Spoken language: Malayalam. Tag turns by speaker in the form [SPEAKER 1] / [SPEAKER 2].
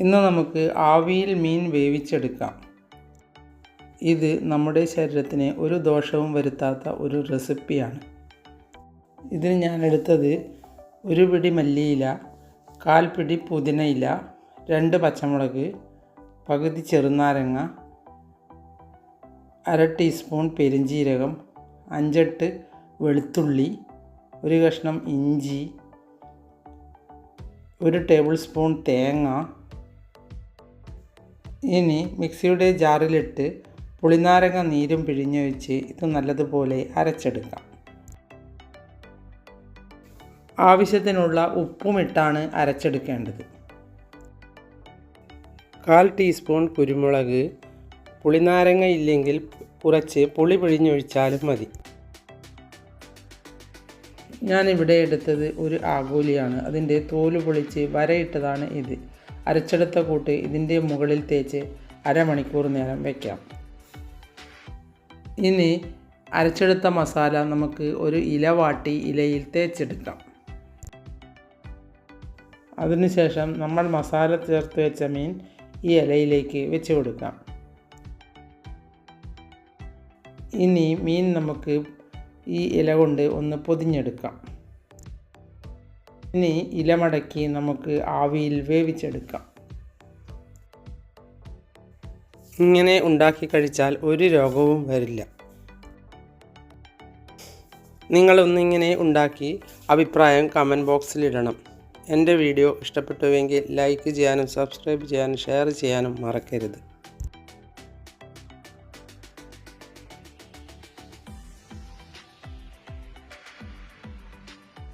[SPEAKER 1] ഇന്ന് നമുക്ക് ആവിയിൽ മീൻ വേവിച്ചെടുക്കാം. ഇത് നമ്മുടെ ശരീരത്തിന് ഒരു ദോഷവും വരുത്താത്ത ഒരു റെസിപ്പിയാണ്. ഇതിന് ഞാൻ എടുത്തത് ഒരു പിടി മല്ലിയില കാൽ പിടി പുതിനയില രണ്ട് പച്ചമുളക് പകുതി ചെറുനാരങ്ങ അര ടീസ്പൂൺ പെരിഞ്ജീരകം അഞ്ചെട്ട് വെളുത്തുള്ളി ഒരു കഷ്ണം ഇഞ്ചി ഒരു ടേബിൾ സ്പൂൺ തേങ്ങ ഇനി മിക്സിയുടെ ജാറിലിട്ട് പുളിനാരങ്ങ നീരും പിഴിഞ്ഞൊഴിച്ച് ഇത് നല്ലതുപോലെ അരച്ചെടുക്കാം. ആവശ്യത്തിനുള്ള ഉപ്പുമിട്ടാണ് അരച്ചെടുക്കേണ്ടത്. കാൽ ടീസ്പൂൺ കുരുമുളക് പുളിനാരങ്ങ ഇല്ലെങ്കിൽ കുറച്ച് പുളി പിഴിഞ്ഞൊഴിച്ചാലും മതി. ഞാനിവിടെ എടുത്തത് ഒരു ആകൂലിയാണ് അതിന്റെ തോൽ പൊളിച്ച് വരയിട്ടതാണ് ഇത്. അരച്ചെടുത്ത കൂട്ട് ഇതിന്റെ മുകളിൽ തേച്ച് അരമണിക്കൂർ നേരം വയ്ക്കാം ഇനി അരച്ചെടുത്ത മസാല നമുക്ക് ഒരു ഇല വാട്ടി ഇലയിൽ തേച്ചെടുക്കാം. അതിനുശേഷം നമ്മൾ മസാല ചേർത്ത് വെച്ച മീൻ ഈ ഇലയിലേക്ക് വെച്ച് കൊടുക്കാം. ഇനി മീൻ നമുക്ക് ഈ ഇല കൊണ്ട് ഒന്ന് പൊതിഞ്ഞെടുക്കാം. ഇനി ഇലമടക്കി നമുക്ക് ആവിയിൽ വേവിച്ചെടുക്കാം. ഇങ്ങനെ ഉണ്ടാക്കി കഴിച്ചാൽ ഒരു രോഗവും വരില്ല. നിങ്ങളൊന്നിങ്ങനെ ഉണ്ടാക്കി അഭിപ്രായം കമന്റ് ബോക്സിലിടണം എന്റെ വീഡിയോ ഇഷ്ടപ്പെട്ടുവെങ്കിൽ ലൈക്ക് ചെയ്യാനും സബ്സ്ക്രൈബ് ചെയ്യാനും ഷെയർ ചെയ്യാനും മറക്കരുത്.